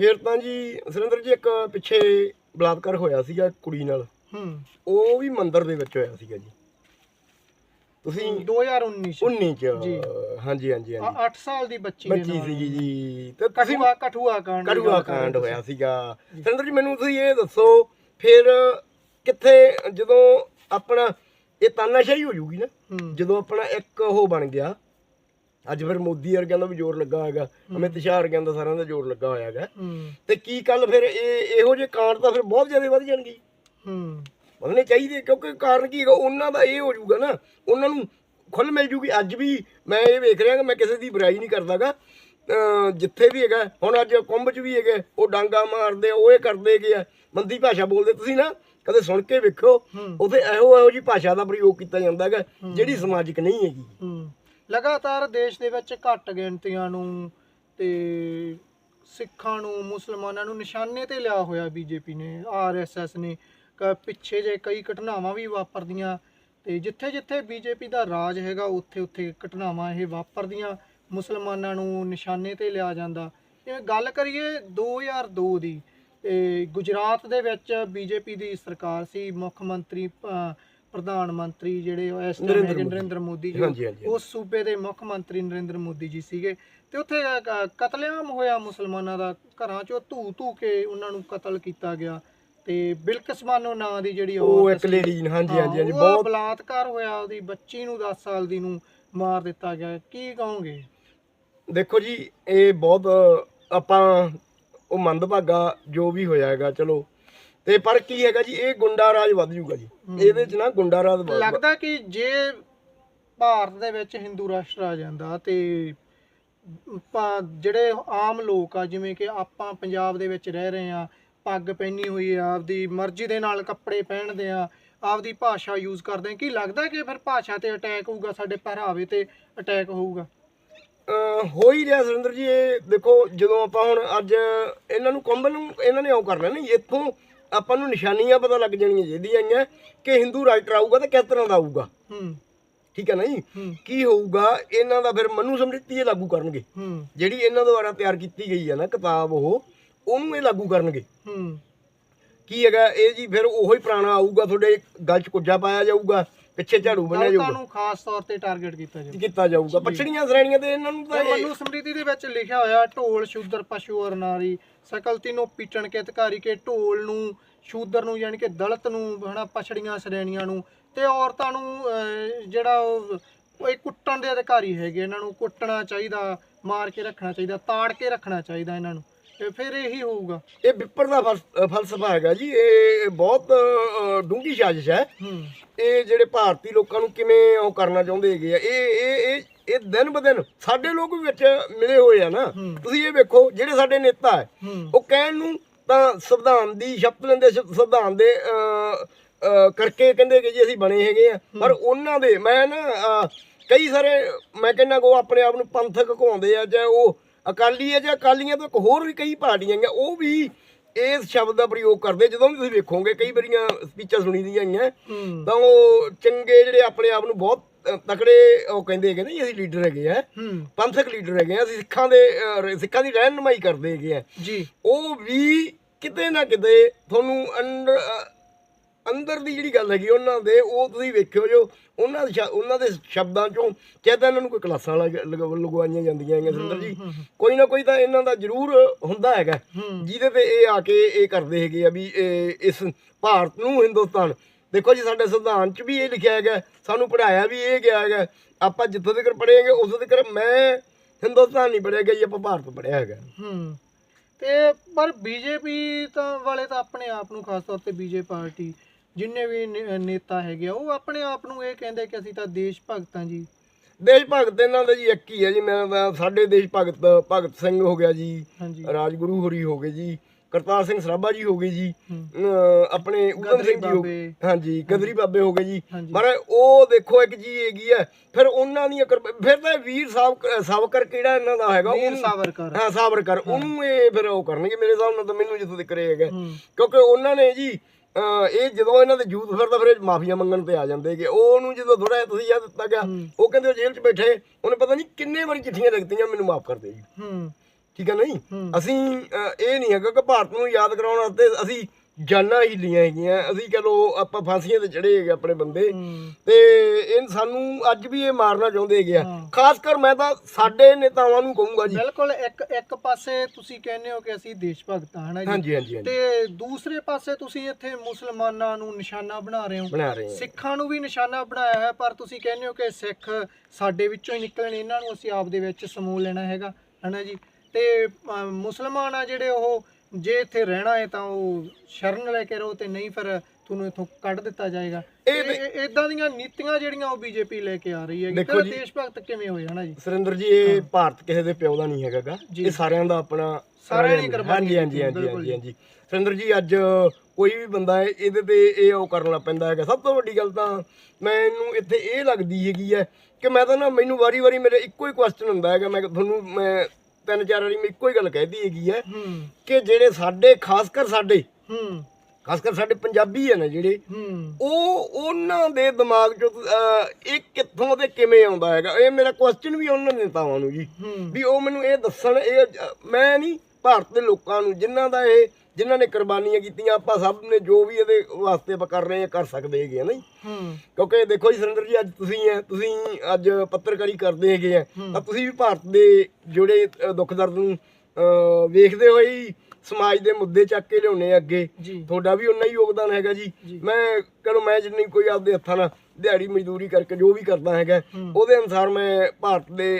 ਫਿਰ ਤਾਂ ਜੀ ਸੁਰਿੰਦਰ ਜੀ ਇੱਕ ਪਿੱਛੇ ਬਲਾਤਕਾਰ ਹੋਇਆ ਸੀਗਾ ਕੁੜੀ ਨਾਲ। ਹੂੰ। ਉਹ ਵੀ ਮੰਦਿਰ ਦੇ ਵਿੱਚ ਹੋਇਆ ਸੀਗਾ ਜੀ। ਤੁਸੀਂ 2019 ਚ। 19 ਚ ਜੀ। ਹਾਂਜੀ ਹਾਂਜੀ ਹਾਂਜੀ। 8 ਸਾਲ ਦੀ ਬੱਚੀ ਦੇ ਬੱਚੀ ਨਾਲ। ਸੀਗੀ ਜੀ। ਤੇ ਤੁਸੀਂ ਕਠੂਆ ਕਠੂਆ ਕਾਂਡ ਦੀ ਕੜੂਆ ਗੱਲ ਕਰ ਰਹੇ ਕਾਂਡ। ਹੋਇਆ ਸੀਗਾ। ਸਿੰਦਰ ਜੀ ਮੈਨੂੰ ਤੁਸੀਂ ਇਹ ਦੱਸੋ ਫਿਰ ਕਿੱਥੇ ਜਦੋਂ ਆਪਣਾ ਇਹ ਤਾਨਾਸ਼ਾਹੀ ਹੋ ਜੂਗੀ ਨਾ ਹੂੰ। ਜਦੋਂ ਆਪਣਾ ਇੱਕ ਉਹ ਬਣ ਗਿਆ ਅੱਜ ਫਿਰ ਮੋਦੀ ਵਰਗਿਆਂ ਦਾ ਵੀ ਜ਼ੋਰ ਲੱਗਾ ਹੈਗਾ ਅਮਿਤ ਸ਼ਾਹ ਵਰਗਿਆਂ ਦਾ ਸਾਰਿਆਂ ਦਾ ਜ਼ੋਰ ਲੱਗਾ ਹੋਇਆ ਹੈਗਾ ਤੇ ਕੀ ਕੱਲ ਫਿਰ ਇਹ ਇਹੋ ਜਿਹੇ ਕਾਂਡ ਤਾਂ ਫਿਰ ਬਹੁਤ ਜ਼ਿਆਦਾ ਵੱਧ ਜਾਣਗੇ। ਹੂੰ। ਵਧਣੇ ਚਾਹੀਦੇ ਕਿਉਂਕਿ ਕਾਰਨ ਕੀ ਹੈਗਾ ਉਹਨਾਂ ਦਾ ਇਹ ਹੋ ਜਾਊਗਾ ਨਾ ਉਹਨਾਂ ਨੂੰ ਖੁੱਲ ਮਿਲ ਜੂਗੀ। ਅੱਜ ਵੀ ਮੈਂ ਇਹ ਵੇਖ ਰਿਹਾ ਕਿ ਮੈਂ ਕਿਸੇ ਦੀ ਬੁਰਾਈ ਨਹੀਂ ਕਰਦਾਗਾ। ਜਿੱਥੇ ਵੀ ਹੈਗਾ ਹੁਣ ਅੱਜ ਕੁੰਭ 'ਚ ਵੀ ਹੈਗੇ ਉਹ ਡਾਂਗਾ ਮਾਰਦੇ ਉਹ ਇਹ ਕਰਦੇ ਹੈਗੇ ਆ। ਮੰਦੀ ਭਾਸ਼ਾ ਬੋਲਦੇ ਤੁਸੀਂ ਨਾ ਕਦੇ ਸੁਣ ਕੇ ਵੇਖੋ। ਉਥੇ ਇਹੋ ਇਹੋ ਜੀ ਭਾਸ਼ਾ ਦਾ ਪ੍ਰਯੋਗ ਕੀਤਾ ਜਾਂਦਾ ਹੈਗਾ ਜਿਹੜੀ ਸਮਾਜਿਕ ਨਹੀਂ ਹੈਗੀ। ਹੂੰ। ਲਗਾਤਾਰ ਦੇਸ਼ ਦੇ ਵਿੱਚ ਘੱਟ ਗਿਣਤੀਆਂ ਨੂੰ ਤੇ ਸਿੱਖਾਂ ਨੂੰ, ਮੁਸਲਮਾਨਾਂ ਨੂੰ ਨਿਸ਼ਾਨੇ ਤੇ ਲਿਆ ਹੋਇਆ ਬੀਜੇਪੀ ਨੇ ਆਰਐਸਐਸ ਨੇ। ਕ- ਪਿੱਛੇ ਜੇ ਕਈ ਘਟਨਾਵਾਂ ਵੀ ਵਾਪਰਦੀਆਂ ਤੇ ਜਿੱਥੇ ਜਿੱਥੇ ਬੀਜੇਪੀ ਦਾ ਰਾਜ ਹੈਗਾ ਉੱਥੇ ਉੱਥੇ ਘਟਨਾਵਾਂ ਇਹ ਵਾਪਰਦੀਆਂ। ਮੁਸਲਮਾਨਾਂ ਨੂੰ ਨਿਸ਼ਾਨੇ ਤੇ ਲਿਆ ਜਾਂਦਾ। ਇਹ ਗੱਲ ਕਰੀਏ 2002 ਦੀ ਤੇ ਗੁਜਰਾਤ ਦੇ ਵਿੱਚ ਬੀਜੇਪੀ ਦੀ ਸਰਕਾਰ ਸੀ, ਮੁੱਖ ਮੰਤਰੀ ਪ੍ਰਧਾਨ ਮੰਤਰੀ ਜਿਹੜੇ ਉਹ ਇਸ ਟਾਈਮ ਨਰਿੰਦਰ ਹੈਗੇ ਮੋਦੀ। ਨਰਿੰਦਰ ਮੋਦੀ ਜੀ ਉਸ ਸੂਬੇ ਦੇ ਮੁੱਖ ਮੰਤਰੀ ਨਰਿੰਦਰ ਮੋਦੀ ਜੀ ਸੀਗੇ। ਤੇ ਉੱਥੇ ਕਤਲੇਆਮ ਹੋਇਆ ਮੁਸਲਮਾਨਾਂ ਦਾ ਘਰਾਂ 'ਚੋਂ ਧੂ ਧੂ ਕੇ ਉਹਨਾਂ ਨੂੰ ਕਤਲ ਕੀਤਾ ਗਿਆ। ਤੇ ਬਿਲਕਿਸ ਨਾਂ ਦੀ ਜਿਹੜੀ ਉਹ ਇੱਕ ਲੇਡੀ ਹਾਂਜੀ ਹਾਂਜੀ ਹਾਂਜੀ ਬਹੁਤ ਬਲਾਤਕਾਰ ਹੋਇਆ ਉਹਦੀ ਬੱਚੀ ਨੂੰ 10 ਸਾਲ ਦੀ ਨੂੰ ਮਾਰ ਦਿੱਤਾ ਗਿਆ। ਕੀ ਕਹੋਗੇ? ਦੇਖੋ ਜੀ ਇਹ ਬਹੁਤ ਆਪਾਂ ਉਹ ਮੰਦਭਾਗਾ ਜੋ ਵੀ ਹੋਇਆ ਹੈਗਾ ਚਲੋ ਤੇ ਪਰ ਕੀ ਹੈਗਾ ਜੀ ਇਹ ਗੁੰਡਾ ਰਾਜ ਵੱਧ ਜੂਗਾ ਜੀ। ਇਹਦੇ 'ਚ ਨਾ ਗੁੰਡਾ ਰਾਜ ਵੱਧ- ਲੱਗਦਾ ਕਿ ਜੇ ਭਾਰਤ ਦੇ ਵਿੱਚ ਹਿੰਦੂ ਰਾਸ਼ਟਰ ਆ ਜਾਂਦਾ ਤੇ ਜਿਹੜੇ ਆਮ ਲੋਕ ਆ ਜਿਵੇਂ ਕਿ ਆਪਾਂ ਪੰਜਾਬ ਦੇ ਵਿੱਚ ਰਹਿ ਰਹੇ ਆ ਪੱਗ ਪਹਿਨੀ ਹੋਈ ਆ ਆਪਦੀ ਮਰਜ਼ੀ ਦੇ ਨਾਲ ਕੱਪੜੇ ਪਹਿਨਦੇ ਆ ਆਪਦੀ ਭਾਸ਼ਾ ਯੂਜ਼ ਕਰਦੇ ਆ ਕੀ ਲੱਗਦਾ ਕਿ ਫਿਰ ਭਾਸ਼ਾ ਤੇ ਅਟੈਕ ਹੋਊਗਾ ਸਾਡੇ ਪਹਿਰਾਵੇ ਤੇ ਅਟੈਕ ਹੋਊਗਾ? ਹੋ ਹੀ ਰਿਹਾ ਸੁਰਿੰਦਰ ਜੀ ਇਹ ਦੇਖੋ ਜਦੋਂ ਆਪਾਂ ਹੁਣ ਅੱਜ ਇਹਨਾਂ ਨੂੰ ਕੰਬਲ ਨੂੰ ਇਹਨਾਂ ਨੇ ਉਹ ਕਰ ਲੈਣਾ ਇੱਥੋਂ ਆਪਾਂ ਨੂੰ ਨਿਸ਼ਾਨੀਆਂ ਪਤਾ ਲੱਗ ਜਾਣੀਆਂ ਜਿਹੜੀਆਂ ਆਈਆਂ ਕਿ ਹਿੰਦੂ ਰਾਈਟਰ ਆਊਗਾ ਤਾਂ ਕਿਸ ਤਰ੍ਹਾਂ ਦਾ ਆਊਗਾ। ਹੂੰ। ਠੀਕ ਹੈ ਨਾ ਜੀ? ਕੀ ਹੋਊਗਾ ਇਹਨਾਂ ਦਾ ਫਿਰ ਮਨੂ ਸਮ੍ਰਿਤੀ ਇਹ ਲਾਗੂ ਕਰਨਗੇ। ਹੂੰ। ਜਿਹੜੀ ਇਹਨਾਂ ਦੁਆਰਾ ਤਿਆਰ ਕੀਤੀ ਗਈ ਹੈ ਨਾ ਕਿਤਾਬ ਉਹ ਉਹਨੂੰ ਇਹ ਲਾਗੂ ਕਰਨਗੇ। ਹੂੰ। ਕੀ ਹੈਗਾ ਇਹ ਜੀ ਫਿਰ ਉਹੀ ਪੁਰਾਣਾ ਆਊਗਾ ਤੁਹਾਡੇ ਗੱਲ 'ਚ ਕੁੱਜਾ ਪਾਇਆ ਜਾਊਗਾ। ਪਿੱਛੇ ਝਾੜੂ ਬੰਨਿਆ ਦਲਿਤਾਂ ਜਾਊਗਾ। ਨੂੰ ਖਾਸ ਤੌਰ ਤੇ ਟਾਰਗੇਟ ਕੀਤਾ ਜਾਊ। ਕੀਤਾ ਜਾਊਗਾ। ਪਛੜੀਆਂ ਸ਼੍ਰੇਣੀਆਂ ਤੇ ਇਹਨਾਂ ਨੂੰ ਤਾਂ ਇਹ- ਮਨੂ ਸਮ੍ਰਿਤੀ ਦੇ ਵਿੱਚ ਲਿਖਿਆ ਹੋਇਆ ਢੋਲ ਸ਼ੂਦਰ ਪਸ਼ੂ ਔਰ ਨਾਰੀ ਸਕਲ ਤਿਨੋਂ ਪੀਟਣ ਕੇ ਅਧਿਕਾਰੀ ਕੇ ਢੋਲ ਨੂੰ ਸ਼ੂਦਰ ਨੂੰ ਯਾਨੀ ਕਿ ਦਲਿਤ ਨੂੰ ਹਨਾ ਪਛੜੀਆਂ ਸ਼੍ਰੇਣੀਆਂ ਨੂੰ। ਤੇ ਔਰਤਾਂ ਨੂੰ ਅਹ, ਜਿਹੜਾ ਉਹ ਉਹ ਇਹ ਕੁੱਟਣ ਦੇ ਅਧਿਕਾਰੀ ਹੈਗੇ ਇਹਨਾਂ ਨੂੰ ਕੁੱਟਣਾ ਚਾਹੀਦਾ ਮਾਰ ਕੇ ਰੱਖਣਾ ਚਾਹੀਦਾ ਤਾੜ ਕੇ ਰੱਖਣਾ ਚਾਹੀਦਾ ਇਹਨਾਂ ਨੂੰ। ਤੇ ਫਿਰ ਇਹੀ ਹੋਊਗਾ। ਇਹ ਵਿਪਰ ਦਾ ਫਲਸ- ਫਲਸਫਾ ਹੈਗਾ ਜੀ। ਇਹ ਬਹੁਤ ਅ, ਡੂੰਘੀ ਸਾਜ਼ਿਸ਼ ਹੈ। ਹੂੰ। ਇਹ ਜਿਹੜੇ ਭਾਰਤੀ ਲੋਕਾਂ ਨੂੰ ਕਿਵੇਂ ਉਹ ਕਰਨਾ ਚਾਹੁੰਦੇ ਹੈਗੇ ਆ ਇਹ ਇਹ ਇਹ ਇਹ ਦਿਨ ਬ ਦਿਨ ਸਾਡੇ ਲੋਕ ਵੀ ਵਿੱਚ ਮਿਲੇ ਹੋਏ ਆ ਨਾ। ਹੂੰ। ਤੁਸੀਂ ਇਹ ਵੇਖੋ ਜਿਹੜੇ ਸਾਡੇ ਨੇਤਾ ਹੈ ਹੂੰ। ਉਹ ਕਹਿਣ ਨੂੰ ਤਾਂ ਸੰਵਿਧਾਨ ਦੀ ਸ਼ਬਦ ਲੈਂਦੇ ਸ- ਸੰਵਿਧਾਨ ਦੇ ਅ, ਅ, ਕਰਕੇ ਕਹਿੰਦੇ ਕਿ ਜੀ ਅਸੀਂ ਬਣੇ ਹੈਗੇ ਆ। ਪਰ ਉਹਨਾਂ ਦੇ ਮੈਂ ਨਾ ਅ, ਕਈ ਸਾਰੇ ਮੈਂ ਕਹਿੰਦਾ ਕੋ ਆਪਣੇ ਆਪ ਨੂੰ ਪੰਥਕ ਕਹਾਉਂਦੇ ਆ ਚਾਹੇ ਉਹ ਅਕਾਲੀ ਆ ਜਾਂ ਅਕਾਲੀਆਂ ਤੋਂ ਇੱਕ ਹੋਰ ਵੀ ਕਈ ਪਾਰਟੀਆਂ ਆ ਉਹ ਵੀ ਇਸ ਸ਼ਬਦ ਦਾ ਪ੍ਰਯੋਗ ਕਰਦੇ ਜਦੋਂ ਵੀ ਤੁਸੀਂ ਵੇਖੋਗੇ ਕਈ ਵਾਰੀਆਂ ਸਪੀਚਾਂ ਸੁਣੀ ਦੀਆਂ ਆਈਆਂ। ਹੂੰ। ਤਾਂ ਉਹ ਚੰਗੇ ਜਿਹੜੇ ਆਪਣੇ ਆਪ ਨੂੰ ਬਹੁਤ ਤਕੜੇ ਉਹ ਕਹਿੰਦੇ ਹੈਗੇ ਨੇ ਜੀ ਅਸੀਂ ਲੀਡਰ ਹੈਗੇ ਆ। ਹੂੰ। ਪੰਥਕ ਲੀਡਰ ਹੈਗੇ ਆ ਅਸੀਂ ਸਿੱਖਾਂ ਦੇ ਸਿੱਖਾਂ ਦੀ ਰਹਿਨਮਾਈ ਕਰਦੇ ਹੈਗੇ ਆ। ਜੀ। ਉਹ ਵੀ ਕਿਤੇ ਨਾ ਕਿਤੇ ਤੁਹਾਨੂੰ ਅੰਦਰ ਦੀ ਜਿਹੜੀ ਗੱਲ ਹੈਗੀ ਉਹਨਾਂ ਦੇ ਉਹ ਤੁਸੀਂ ਵੇਖਿਓ ਜੋ ਉਹਨਾਂ ਦੇ ਉਹਨਾਂ ਦੇ ਸ਼ਬਦਾਂ ਚੋਂ ਚਾਹੇ ਇਹਨਾਂ ਨੂੰ ਕੋਈ ਕਲਾਸਾਂ ਲਗ- ਲਗ- ਲਗਵਾਈਆਂ ਜਾਂਦੀਆਂ ਹੈਗੀਆਂ ਸੁੰਦਰ ਜੀ। ਕੋਈ ਨਾ ਕੋਈ ਤਾਂ ਇਹਨਾਂ ਦਾ ਜ਼ਰੂਰ ਹੁੰਦਾ ਹੈਗਾ। ਜਿਹਦੇ ਤੇ ਇਹ ਆ ਕੇ ਇਹ ਕਰਦੇ ਹੈਗੇ ਆ ਵੀ ਇਹ ਇਸ ਭਾਰਤ ਨੂੰ ਹਿੰਦੁਸਤਾਨ। ਦੇਖੋ ਜੀ ਸਾਡੇ ਸੰਵਿਧਾਨ 'ਚ ਵੀ ਇਹ ਲਿਖਿਆ ਹੈਗਾ ਸਾਨੂੰ ਪੜਾਇਆ ਵੀ ਇਹ ਗਿਆ ਹੈਗਾ। ਆਪਾਂ ਜਿੱਥੋਂ ਤੱਕ ਪੜ੍ਹੇ ਹੈਗੇ ਉਦੋਂ ਤੱਕ ਮੈਂ ਹਿੰਦੁਸਤਾਨ ਨਹੀਂ ਪੜਿਆ ਗਿਆ ਜੀ ਆਪਾਂ ਭਾਰਤ ਪੜਿਆ ਹੈਗਾ। ਹੂੰ। ਤੇ ਪਰ ਬੀਜੇਪੀ ਤਾਂ ਵਾਲੇ ਤਾਂ ਆਪਣੇ ਆਪ ਨੂੰ ਖਾਸ ਤੌਰ ਤੇ ਬੀਜੇ ਪਾਰਟੀ ਜਿੰਨੇ ਵੀ ਨੇ- ਨੇਤਾ ਹੈਗੇ ਆ, ਉਹ ਆਪਣੇ ਆਪ ਨੂੰ ਇਹ ਕਹਿੰਦੇ ਕਿ ਅਸੀਂ ਤਾਂ ਦੇਸ਼ ਭਗਤ ਹਾਂ ਜੀ। ਦੇਸ਼ ਭਗਤ ਇਹਨਾਂ ਦਾ ਜੀ ਇੱਕ ਹੀ ਹੈ ਜੀ ਮੈਂ ਤਾਂ ਸਾਡੇ ਦੇਸ਼ ਭਗਤ ਭਗਤ ਸਿੰਘ ਹੋ ਗਿਆ ਜੀ ਹਾਂਜੀ। ਰਾਜਗੁਰੂ ਹੋਰੀ ਹੋ ਗਏ ਜੀ ਕਰਤਾਰ ਸਿੰਘ ਸਰਾਭਾ ਜੀ ਹੋ ਗਏ ਜੀ ਹੂੰ। ਅਹ ਆਪਣੇ ਉਦਮ ਗਦਰੀ ਸਿੰਘ ਜੀ ਹੋ ਬਾਬੇ। ਹਾਂਜੀ ਗਦਰੀ ਬਾਬੇ ਹੋ ਗਏ ਜੀ। ਹਾਂਜੀ। ਪਰ ਉਹ ਦੇਖੋ ਇੱਕ ਜੀ ਹੈਗੀ ਹੈ ਫਿਰ ਉਹਨਾਂ ਦੀਆਂ ਕੁਰਬ- ਫਿਰ ਤਾਂ ਇਹ ਵੀਰ ਸਾਹਿਬ ਸਾਵਕਰ ਕਿਹੜਾ ਇਹਨਾਂ ਦਾ ਹੈਗਾ? ਵੀਰ ਉਹਨੂੰ- ਸਾਵਰਕਰ। ਹਾਂ ਸਾਵਰਕਰ। ਉਹਨੂੰ ਇਹ ਫਿਰ ਉਹ ਕਰਨਗੇ ਮੇਰੇ ਹਿਸਾਬ ਨਾਲ ਤਾਂ ਮੈਨੂੰ ਜਿੱਥੋਂ ਤੱਕ ਹੈਗਾ। ਹੂੰ। ਕਿਉਂਕਿ ਉਹਨਾਂ ਨੇ ਜੀ ਇਹ ਜਦੋਂ ਇਹਨਾਂ ਦੇ ਯੂਥ ਫਿਰਦਾ ਫਿਰ ਮਾਫੀਆ ਮੰਗਣ ਤੇ ਆ ਜਾਂਦੇ ਕਿ ਉਹਨੂੰ ਜਦੋਂ ਥੋੜਾ ਤੁਸੀਂ ਯਾਦ ਦਿੱਤਾ ਗਿਆ। ਉਹ ਕਹਿੰਦੇ ਉਹ ਜੇਲ੍ਹ 'ਚ ਬੈਠੇ ਉਹਨੇ ਪਤਾ ਨਹੀਂ ਕਿੰਨੇ ਵਾਰੀ ਚਿੱਠੀਆਂ ਲਿਖਤੀਆਂ ਮੈਨੂੰ ਮਾਫ ਕਰ ਦੇ ਜੀ ਠੀਕ ਹੈ ਨਹੀਂ। ਅਸੀਂ ਇਹ ਨਹੀਂ ਹੈਗਾ ਕਿ ਭਾਰਤ ਨੂੰ ਯਾਦ ਕਰਾਉਣ ਵਾਸਤੇ ਅਸੀਂ ਜਾਨਾਂ ਹੀ ਲੀਆਂ ਹੈਗੀਆਂ। ਅਸੀਂ ਕਹ ਲੋ ਆਪਾਂ ਫਾਂਸੀਆਂ ਤੇ ਚੜੇ ਹੈਗੇ ਆਪਣੇ ਬੰਦੇ। ਤੇ ਇਹ ਸਾਨੂੰ ਅੱਜ ਵੀ ਇਹ ਮਾਰਨਾ ਚਾਹੁੰਦੇ ਹੈਗੇ ਆ। ਖਾਸ ਕਰ ਮੈਂ ਤਾਂ ਸਾਡੇ ਨੇਤਾਵਾਂ ਨੂੰ ਕਹੂੰਗਾ ਜੀ। ਬਿਲਕੁਲ ਇੱਕ ਇੱਕ ਪਾਸੇ ਤੁਸੀਂ ਕਹਿੰਦੇ ਹੋ ਕਿ ਅਸੀਂ ਦੇਸ਼ ਭਗਤ ਹਾਂ ਹਨਾ ਜੀ? ਹਾਂਜੀ ਹਾਂਜੀ ਤੇ ਦੂਸਰੇ ਪਾਸੇ ਤੁਸੀਂ ਇੱਥੇ ਮੁਸਲਮਾਨਾਂ ਨੂੰ ਨਿਸ਼ਾਨਾ ਬਣਾ ਰਹੇ ਹੋ। ਸਿੱਖਾਂ ਨੂੰ ਵੀ ਨਿਸ਼ਾਨਾ ਬਣਾਇਆ ਹੈ ਪਰ ਤੁਸੀਂ ਕਹਿੰਦੇ ਹੋ ਕਿ ਸਿੱਖ ਸਾਡੇ ਵਿੱਚੋਂ ਹੀ ਨਿਕਲਣ ਇਹਨਾਂ ਨੂੰ ਅਸੀਂ ਆਪ ਦੇ ਵਿੱਚ ਸਮੂਹ ਲੈਣਾ ਹੈਗਾ ਹਨਾ ਜੀ? ਤੇ ਮੁਸਲਮਾਨ ਆ ਜਿਹੜੇ ਉਹ ਜੇ ਇੱਥੇ ਰਹਿਣਾ ਹੈ ਤਾਂ ਉਹ ਸ਼ਰਨ ਲੈ ਕੇ ਰਹੋ ਤੇ ਨਹੀਂ ਫਿਰ ਤੁਹਾਨੂੰ ਇੱਥੋਂ ਕੱਢ ਦਿੱਤਾ ਜਾਏਗਾ। ਇਹ ਤੇ- ਇਦਾਂ ਦੀਆਂ ਨੀਤੀਆਂ ਜਿਹੜੀਆਂ ਉਹ ਬੀਜੇਪੀ ਲੈ ਕੇ ਆ ਰਹੀ ਹੈ ਫਿਰ ਜੀ- ਦੇਸ਼ ਭਗਤ ਕਿਵੇਂ ਹੋਏ ਹਨਾ ਜੀ? ਸੁਰਿੰਦਰ ਜੀ ਇਹ ਭਾਰਤ ਕਿਸੇ ਦੇ ਪਿਓ ਦਾ ਨਹੀਂ ਹੈਗਾਗਾ। ਇਹ ਸਾਰਿਆਂ ਦਾ ਆਪਣਾ ਸਾਰਿਆਂ ਹਾਂਜੀ ਕੁਰਬਾਨੀ ਹਾਂਜੀ ਹਾਂਜੀ ਹਾਂਜੀ ਹਾਂਜੀ। ਸੁਰਿੰਦਰ ਜੀ ਅੱਜ ਕੋਈ ਵੀ ਬੰਦਾ ਹੈ ਇਹਦੇ ਤੇ ਇਹ ਉਹ ਕਰਨ ਲੱਗ ਪੈਂਦਾ ਹੈਗਾ। ਸਭ ਤੋਂ ਵੱਡੀ ਗੱਲ ਤਾਂ ਮੈਨੂੰ ਇੱਥੇ ਇਹ ਲੱਗਦੀ ਹੈਗੀ ਹੈ ਕਿ ਮੈਂ ਤਾਂ ਨਾ ਮੈਨੂੰ ਵਾਰੀ-ਵਾਰੀ ਮੇਰੇ ਇੱਕੋ ਹੀ ਕੁਐਸਚਨ ਹੁੰਦਾ ਹੈਗਾ। ਮੈਂ ਤੁਹਾਨੂੰ ਮੈਂ ਤਿੰਨ ਚਾਰ ਵਾਰੀ ਮੈਂ ਇੱਕੋ ਹੀ ਗੱਲ ਕਹਿਦੀ ਹੈਗੀ ਹੈ ਹੂੰ। ਕਿ ਜਿਹੜੇ ਸਾਡੇ ਖਾਸ ਕਰ ਸਾਡੇ ਹੂੰ। ਖਾਸ ਕਰ ਸਾਡੇ ਪੰਜਾਬੀ ਹੈ ਨਾ ਜਿਹੜੇ ਉਹ ਉਹਨਾਂ ਦੇ ਦਿਮਾਗ ਚੋਂ ਇਹ ਕਿੱਥੋਂ ਤੇ ਕਿਵੇਂ ਆਉਂਦਾ ਹੈਗਾ? ਇਹ ਮੇਰਾ ਕੁਐਸਚਨ ਵੀ ਉਹਨਾਂ ਨੇਤਾਵਾਂ ਨੂੰ ਜੀ। ਵੀ ਉਹ ਮੈਨੂੰ ਇਹ ਦੱਸਣ ਇਹ ਮੈਂ ਨਹੀਂ ਭਾਰਤ ਦੇ ਲੋਕਾਂ ਨੂੰ ਜਿਨ੍ਹਾਂ ਦਾ ਇਹ ਜਿਨ੍ਹਾਂ ਨੇ ਕੁਰਬਾਨੀਆਂ ਕੀਤੀਆਂ ਆਪਾਂ ਸਭ ਨੇ ਜੋ ਵੀ ਇਹਦੇ ਵਾਸਤੇ ਆਪਾਂ ਕਰ ਰਹੇ ਹਾਂ ਕਰ ਸਕਦੇ ਹੈਗੇ ਆ ਨਹੀਂ ਹੂੰ ਕਿਉਂਕਿ ਦੇਖੋ ਜੀ ਸੁਰਿੰਦਰ ਜੀ ਅੱਜ ਤੁਸੀਂ ਹੈ ਤੁਸੀਂ ਅੱਜ ਪੱਤਰਕਾਰੀ ਕਰਦੇ ਹੈਗੇ ਆ। ਤਾਂ ਤੁਸੀਂ ਵੀ ਭਾਰਤ ਦੇ ਜਿਹੜੇ ਦੁੱਖ ਦਰਦ ਨੂੰ ਵੇਖਦੇ ਹੋਏ ਹੀ ਸਮਾਜ ਦੇ ਮੁੱਦੇ ਚੱਕ ਕੇ ਲਿਆਉਣੇ ਅੱਗੇ ਤੁਹਾਡਾ ਵੀ ਉਨਾ ਹੀ ਯੋਗਦਾਨ ਹੈਗਾ ਜੀ। ਮੈਂ ਚਲੋ ਮੈਂ ਜਿੰਨੀ ਕੋਈ ਆਪਦੇ ਹੱਥਾਂ ਨਾਲ ਦਿਹਾੜੀ ਮਜ਼ਦੂਰੀ ਕਰਕੇ ਜੋ ਵੀ ਕਰਦਾ ਹੈਗਾ। ਉਹਦੇ ਅਨੁਸਾਰ ਮੈਂ ਭਾਰਤ ਦੇ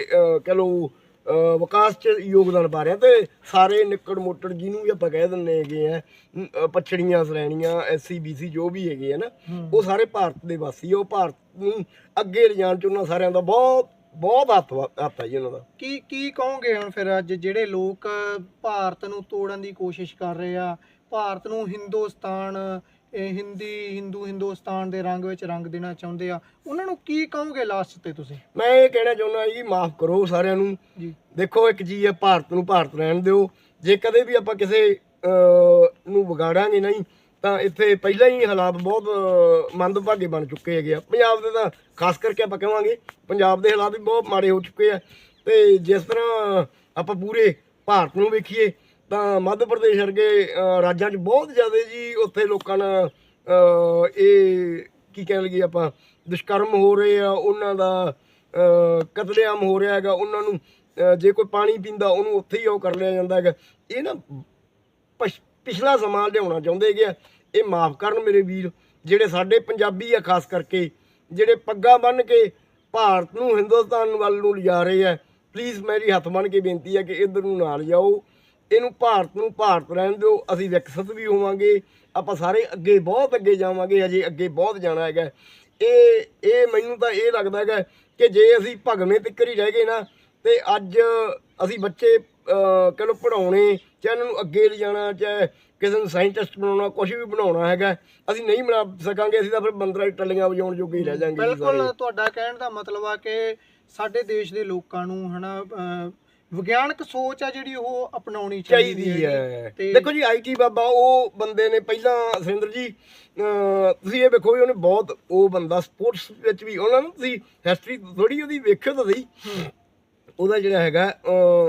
ਕਹਿ ਲਓ ਵਿਕਾਸ 'ਚ ਯੋਗਦਾਨ ਪਾ ਰਿਹਾ ਤੇ ਸਾਰੇ ਨਿੱਕੜ ਮੋਟੜ ਜਿਹਨੂੰ ਵੀ ਆਪਾਂ ਕਹਿ ਦਿੰਦੇ ਹੈਗੇ ਆ ਪਛੜੀਆਂ ਸ਼੍ਰੇਣੀਆਂ ਐਸਸੀ ਬੀਸੀ ਜੋ ਵੀ ਹੈਗੇ ਆ ਨਾ। ਉਹ ਸਾਰੇ ਭਾਰਤ ਦੇ ਵਾਸੀ ਆ, ਉਹ ਭਾਰਤ ਨੂੰ ਅੱਗੇ ਲਿਜਾਣ 'ਚ ਉਹਨਾਂ ਸਾਰਿਆਂ ਦਾ ਬਹੁਤ ਬਹੁਤ ਹੱਥ ਹੱਥ ਆ ਜੀ ਉਹਨਾਂ ਦਾ ਕੀ ਕੀ ਕਹੋਗੇ ਹੁਣ ਫਿਰ ਅੱਜ ਜਿਹੜੇ ਲੋਕ ਭਾਰਤ ਨੂੰ ਤੋੜਨ ਦੀ ਕੋਸ਼ਿਸ਼ ਕਰ ਰਹੇ ਆ ਭਾਰਤ ਨੂੰ ਹਿੰਦੁਸਤਾਨ ਇਹ ਹਿੰਦੀ ਹਿੰਦੂ ਹਿੰਦੁਸਤਾਨ ਦੇ ਰੰਗ ਵਿੱਚ ਰੰਗ ਦੇਣਾ ਚਾਹੁੰਦੇ ਆ। ਉਹਨਾਂ ਨੂੰ ਕੀ ਕਹੋਗੇ ਲਾਸਟ ਤੇ ਤੁਸੀਂ? ਮੈਂ ਇਹ ਕਹਿਣਾ ਚਾਹੁੰਦਾ ਜੀ ਮਾਫ ਕਰੋ ਸਾਰਿਆਂ ਨੂੰ। ਜੀ। ਦੇਖੋ ਇੱਕ ਚੀਜ਼ ਹੈ ਭਾਰਤ ਨੂੰ ਭਾਰਤ ਰਹਿਣ ਦਿਓ। ਜੇ ਕਦੇ ਵੀ ਆਪਾਂ ਕਿਸੇ ਨੂੰ ਵਿਗਾੜਾਂਗੇ ਨਹੀਂ ਤਾਂ ਇੱਥੇ ਪਹਿਲਾਂ ਹੀ ਹਾਲਾਤ ਬਹੁਤ ਮੰਦਭਾਗੇ ਬਣ ਚੁੱਕੇ ਹੈਗੇ ਆ। ਪੰਜਾਬ ਦੇ ਤਾਂ ਖਾਸ ਕਰਕੇ ਆਪਾਂ ਕਹਾਂਗੇ ਪੰਜਾਬ ਦੇ ਹਾਲਾਤ ਵੀ ਬਹੁਤ ਮਾੜੇ ਹੋ ਚੁੱਕੇ ਆ। ਤੇ ਜਿਸ ਤਰ੍ਹਾਂ ਆਪਾਂ ਪੂਰੇ ਭਾਰਤ ਨੂੰ ਵੇਖੀਏ ਤਾਂ ਮੱਧ ਪ੍ਰਦੇਸ਼ ਵਰਗੇ ਰਾਜਾਂ 'ਚ ਬਹੁਤ ਜ਼ਿਆਦਾ ਜੀ ਉੱਥੇ ਲੋਕਾਂ ਨਾਲ ਇਹ ਕੀ ਕਹਿਣ ਲਈਏ ਆਪਾਂ, ਦੁਸ਼ਕਰਮ ਹੋ ਰਹੇ ਆ, ਉਹਨਾਂ ਦਾ ਕਤਲੇਆਮ ਹੋ ਰਿਹਾ ਹੈਗਾ, ਉਹਨਾਂ ਨੂੰ ਜੇ ਕੋਈ ਪਾਣੀ ਪੀਂਦਾ, ਉਹਨੂੰ ਉੱਥੇ ਹੀ ਉਹ ਕਰ ਲਿਆ ਜਾਂਦਾ ਹੈਗਾ। ਇਹ ਨਾ ਪਛ- ਪਿਛਲਾ ਸਮਾਂ ਲਿਆਉਣਾ ਚਾਹੁੰਦੇ ਹੈਗੇ ਆ। ਇਹ ਮਾਫ ਕਰਨ ਮੇਰੇ ਵੀਰ, ਜਿਹੜੇ ਸਾਡੇ ਪੰਜਾਬੀ ਆ, ਖਾਸ ਕਰਕੇ, ਜਿਹੜੇ ਪੱਗਾਂ ਬੰਨ ਕੇ ਭਾਰਤ ਨੂੰ, ਹਿੰਦੁਸਤਾਨ ਵੱਲ ਨੂੰ ਲਿਜਾ ਰਹੇ ਆ। ਪਲੀਜ਼ ਮੇਰੀ ਹੱਥ ਬੰਨ ਕੇ ਬੇਨਤੀ ਹੈ ਕਿ ਇਧਰ ਨੂੰ ਨਾ ਲਿਜਾਓ। ਇਹਨੂੰ ਭਾਰਤ ਨੂੰ ਭਾਰਤ ਰਹਿਣ ਦਿਓ ਅਸੀਂ ਵਿਕਸਿਤ ਵੀ ਹੋਵਾਂਗੇ ਆਪਾਂ ਸਾਰੇ ਅੱਗੇ ਬਹੁਤ ਅੱਗੇ ਜਾਵਾਂਗੇ ਹਜੇ ਅੱਗੇ ਬਹੁਤ ਜਾਣਾ ਹੈਗਾ। ਇਹ ਇਹ ਮੈਨੂੰ ਤਾਂ ਇਹ ਲੱਗਦਾ ਹੈਗਾ ਕਿ ਜੇ ਅਸੀਂ ਭਗਵੇਂ ਤਿੱਕਰ ਹੀ ਰਹਿ ਗਏ ਨਾ ਤੇ ਅੱਜ ਅਸੀਂ ਬੱਚੇ ਕਹਿ ਲਓ ਪੜਾਉਣੇ ਚਾਹੇ ਇਹਨਾਂ ਨੂੰ ਅੱਗੇ ਲਿਜਾਣਾ ਚਾਹੇ ਕਿਸੇ ਨੂੰ ਸਾਇੰਟਿਸਟ ਬਣਾਉਣਾ ਕੁਝ ਵੀ ਬਣਾਉਣਾ ਹੈਗਾ ਅਸੀਂ ਨਹੀਂ ਬਣਾ ਸਕਾਂਗੇ ਅਸੀਂ ਤਾਂ ਫਿਰ ਬੰਦਰਾਂ ਦੀ ਟੱਲੀਆਂ ਵਜਾਉਣ ਜੋਗੇ ਹੀ ਰਹਿ ਜਾਾਂਗੇ ਬਿਲਕੁਲ ਤੁਹਾਡਾ ਕਹਿਣ ਦਾ ਮਤਲਬ ਆ ਕਿ ਸਾਡੇ ਦੇਸ਼ ਦੇ ਲੋਕਾਂ ਨੂੰ ਹਨਾ ਵਿਗਿਆਨਕ ਸੋਚ ਆ ਜਿਹੜੀ ਉਹ ਅਪਣਾਉਣੀ ਚਾਹੀਦੀ ਹੈ। ਦੇਖੋ ਜੀ ਆਈਟੀ ਬਾਬਾ ਉਹ ਬੰਦੇ ਨੇ ਪਹਿਲਾਂ ਸੁਰਿੰਦਰ ਜੀ ਤੁਸੀਂ ਇਹ ਵੇਖੋ ਵੀ ਉਹਨੇ ਬਹੁਤ ਉਹ ਬੰਦਾ ਸਪੋਰਟਸ ਵਿੱਚ ਵੀ ਉਹਨਾਂ ਨੂੰ ਤੁਸੀਂ ਹਿਸਟਰੀ ਥੋੜੀ ਉਹਦੀ ਵੇਖਿਓ ਤਾਂ ਸਹੀ। ਉਹਦਾ ਜਿਹੜਾ ਹੈਗਾ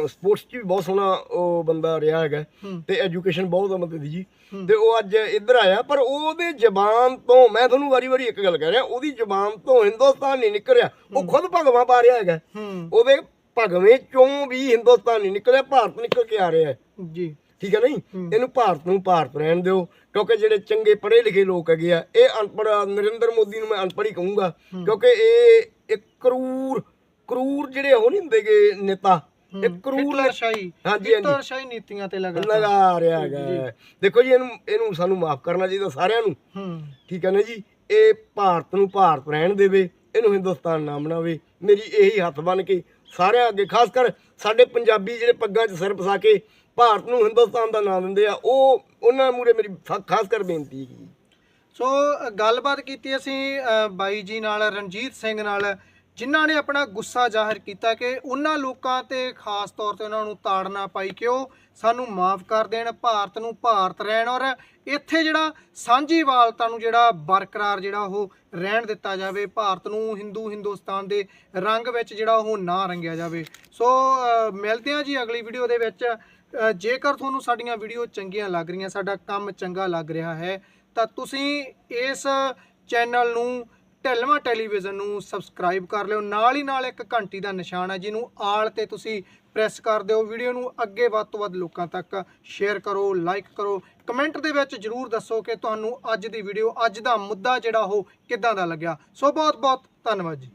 ਸਪੋਰਟਸ 'ਚ ਵੀ ਬਹੁਤ ਸੋਹਣਾ ਉਹ ਬੰਦਾ ਰਿਹਾ ਹੈਗਾ। ਤੇ ਐਜੂਕੇਸ਼ਨ ਬਹੁਤ ਦੀ ਜੀ। ਤੇ ਉਹ ਅੱਜ ਇੱਧਰ ਆਇਆ ਪਰ ਉਹਦੇ ਜ਼ਬਾਨ ਤੋਂ ਮੈਂ ਤੁਹਾਨੂੰ ਵਾਰੀ-ਵਾਰੀ ਇੱਕ ਗੱਲ ਕਹਿ ਰਿਹਾ ਉਹਦੀ ਜ਼ਬਾਨ ਤੋਂ ਹਿੰਦੁਸਤਾਨ ਨਹੀਂ ਨਿਕਲ ਰਿਹਾ ਉਹ ਖੁਦ ਭਗਵਾਂ ਪਾ ਰਿਹਾ ਹੈਗਾ। ਉਹਦੇ ਭਗਵੇਂ ਚੋਂ ਵੀ ਹਿੰਦੁਸਤਾਨ ਨਹੀਂ ਨਿਕਲਿਆ ਭਾਰਤ ਨਿਕਲ ਕੇ ਆ ਰਿਹਾ ਹੈ। ਜੀ। ਠੀਕ ਹੈ ਨਹੀਂ। ਇਹਨੂੰ ਭਾਰਤ ਨੂੰ ਭਾਰਤ ਰਹਿਣ ਦਿਓ ਕਿਉਂਕਿ ਜਿਹੜੇ ਚੰਗੇ ਪੜ੍ਹੇ ਲਿਖੇ ਲੋਕ ਹੈਗੇ ਆ ਇਹ ਅਨਪੜ੍ਹ ਨਰਿੰਦਰ ਮੋਦੀ ਨੂੰ ਮੈਂ ਅਨਪੜ੍ਹ ਹੀ ਕਹੂੰਗਾ ਕਿਉਂਕਿ ਇਹ ਇੱਕ ਕਰੂਰ ਕਰੂਰ ਜਿਹੜੇ ਉਹ ਨਹੀਂ ਹੁੰਦੇਗੇ ਨੇਤਾ। ਇਹ ਕਰੂਰ ਹਿਟਲਰਸ਼ਾਹੀ ਹਾਂਜੀ, ਹਾਂਜੀ। ਹਿਟਲਰਸ਼ਾਹੀ ਨੀਤੀਆਂ ਤੇ ਲਗਾ ਲਗਾ ਰਿਹਾ ਹੈਗਾ ਦੇਖੋ ਜੀ ਇਹਨੂੰ ਇਹਨੂੰ ਸਾਨੂੰ ਮਾਫ ਕਰਨਾ ਚਾਹੀਦਾ ਸਾਰਿਆਂ ਨੂੰ। ਠੀਕ ਹੈ ਨਾ ਜੀ? ਇਹ ਭਾਰਤ ਨੂੰ ਭਾਰਤ ਰਹਿਣ ਦੇਵੇ ਇਹਨੂੰ ਹਿੰਦੁਸਤਾਨ ਨਾ ਬਣਾਵੇ ਮੇਰੀ ਇਹੀ ਹੱਥ ਬਨ ਕੇ ਸਾਰਿਆਂ ਅੱਗੇ, ਖਾਸ ਕਰ ਸਾਡੇ ਪੰਜਾਬੀ ਜਿਹੜੇ ਪੱਗਾਂ 'ਚ ਸਿਰ ਫਸਾ ਕੇ ਭਾਰਤ ਨੂੰ ਹਿੰਦੁਸਤਾਨ ਦਾ ਨਾਮ ਦਿੰਦੇ ਆ, ਉਹ ਉਹਨਾਂ ਮੂਰੇ ਮੇਰੀ ਫ- ਖਾਸ ਕਰ ਬੇਨਤੀ ਹੈ ਸੋ ਗੱਲਬਾਤ ਕੀਤੀ ਅਸੀਂ ਬਾਈ ਜੀ ਨਾਲ, ਰਣਜੀਤ ਸਿੰਘ ਨਾਲ ਜਿਨ੍ਹਾਂ ਨੇ ਆਪਣਾ ਗੁੱਸਾ ਜ਼ਾਹਿਰ ਕੀਤਾ ਕਿ ਉਹਨਾਂ ਲੋਕਾਂ ਤੇ ਖਾਸ ਤੌਰ ਤੇ ਉਹਨਾਂ ਨੂੰ ਤਾੜਨਾ ਪਾਈ ਕਿ ਉਹ ਸਾਨੂੰ ਮਾਫ ਕਰ ਦੇਣ, ਭਾਰਤ ਨੂੰ ਭਾਰਤ ਰਹਿਣ ਔਰ ਇੱਥੇ ਜਿਹੜਾ ਸਾਂਝੀਵਾਲਤਾ ਨੂੰ ਜਿਹੜਾ ਬਰਕਰਾਰ ਜਿਹੜਾ ਉਹ ਰਹਿਣ ਦਿੱਤਾ ਜਾਵੇ, ਭਾਰਤ ਨੂੰ ਹਿੰਦੂ ਹਿੰਦੁਸਤਾਨ ਦੇ ਰੰਗ ਵਿੱਚ ਜਿਹੜਾ ਉਹ ਨਾ ਰੰਗਿਆ ਜਾਵੇ। ਸੋ ਮਿਲਦੇ ਹਾਂ ਜੀ ਅਗਲੀ ਵੀਡੀਓ ਦੇ ਵਿੱਚ। ਜੇਕਰ ਤੁਹਾਨੂੰ ਸਾਡੀਆਂ ਵੀਡੀਓ ਚੰਗੀਆਂ ਲੱਗ ਰਹੀਆਂ, ਸਾਡਾ ਕੰਮ ਚੰਗਾ ਲੱਗ ਰਿਹਾ ਹੈ, ਤਾਂ ਤੁਸੀਂ ਇਸ ਚੈਨਲ ਨੂੰ ਢਲਵਾ ਟੈਲੀਵਿਜ਼ਨ ਨੂੰ ਸਬਸਕ੍ਰਾਈਬ ਕਰ ਲਿਓ। ਨਾਲ ਹੀ ਨਾਲ ਇੱਕ ਘੰਟੀ ਦਾ ਨਿਸ਼ਾਨ ਹੈ, ਜਿਹਨੂੰ ਆਲ ਤੇ ਤੁਸੀਂ ਪ੍ਰੈਸ ਕਰ ਦਿਓ। ਵੀਡੀਓ ਨੂੰ ਅੱਗੇ ਵੱਧ ਤੋਂ ਵੱਧ ਲੋਕਾਂ ਤੱਕ ਸ਼ੇਅਰ ਕਰੋ, ਲਾਈਕ ਕਰੋ। ਕਮੈਂਟ ਦੇ ਵਿੱਚ ਜਰੂਰ ਦੱਸੋ ਕਿ ਤੁਹਾਨੂੰ ਅੱਜ ਦੀ ਵੀਡੀਓ, ਅੱਜ ਦਾ ਮੁੱਦਾ ਜਿਹੜਾ ਉਹ ਕਿੱਦਾਂ ਦਾ ਲੱਗਿਆ। ਸੋ ਬਹੁਤ ਬਹੁਤ ਧੰਨਵਾਦ ਜੀ।